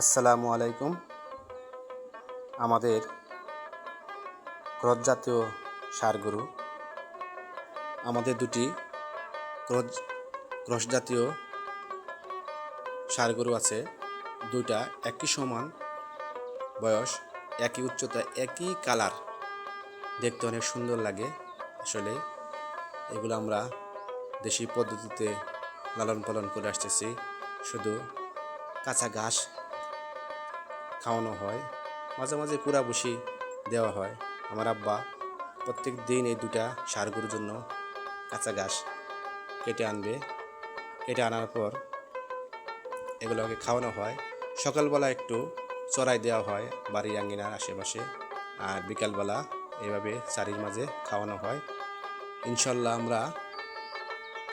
আসসালামু আলাইকুম। আমাদের ক্রস জাতীয় সার গরু আমাদের দুটি ক্রস ক্রস জাতীয় সার গরু আছে। দুইটা একই সমান বয়স, একই উচ্চতা, একই কালার। দেখতে অনেক সুন্দর লাগে। আসলে এগুলো আমরা দেশি পদ্ধতিতে লালন পালন করে আসতেছি। শুধু কাঁচা ঘাস খাওয়ানো হয়। মাঝে মাঝে পুরা বসি দেওয়া হয়। আমার আব্বা প্রত্যেক দিন এই দুটা সার গরুর জন্য কাঁচা ঘাস কেটে আনবে। কেটে আনার পর এগুলোকে খাওয়ানো হয়। সকালবেলা একটু চড়াই দেওয়া হয় বাড়ির আঙ্গিনার আশেপাশে। আর বিকালবেলা এভাবে চারির মাঝে খাওয়ানো হয়। ইনশাল্লাহ আমরা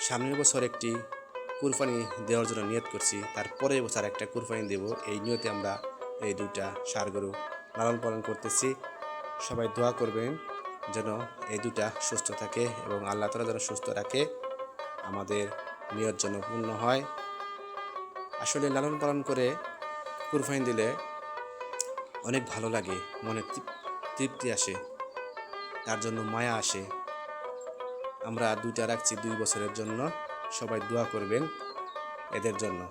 সামনের বছর একটি কুরবানি দেওয়ার জন্য নিয়ত করছি। তারপরে বছর একটা কুরবানি দেব। এই নিয়তে আমরা এই দুইটা সার গরু লালন পালন করতেছি। সবাই দোয়া করবেন যেন এই দুটা সুস্থ থাকে এবং আল্লাহ তালা যেন সুস্থ রাখে, আমাদের নিয়ত যেন পূর্ণ হয়। আসলে লালন পালন করে কুরবানি দিলে অনেক ভালো লাগে, মনে তৃপ্তি আসে, তার জন্য মায়া আসে। আমরা দুইটা রাখছি দুই বছরের জন্য, সবাই দোয়া করবেন এদের জন্য।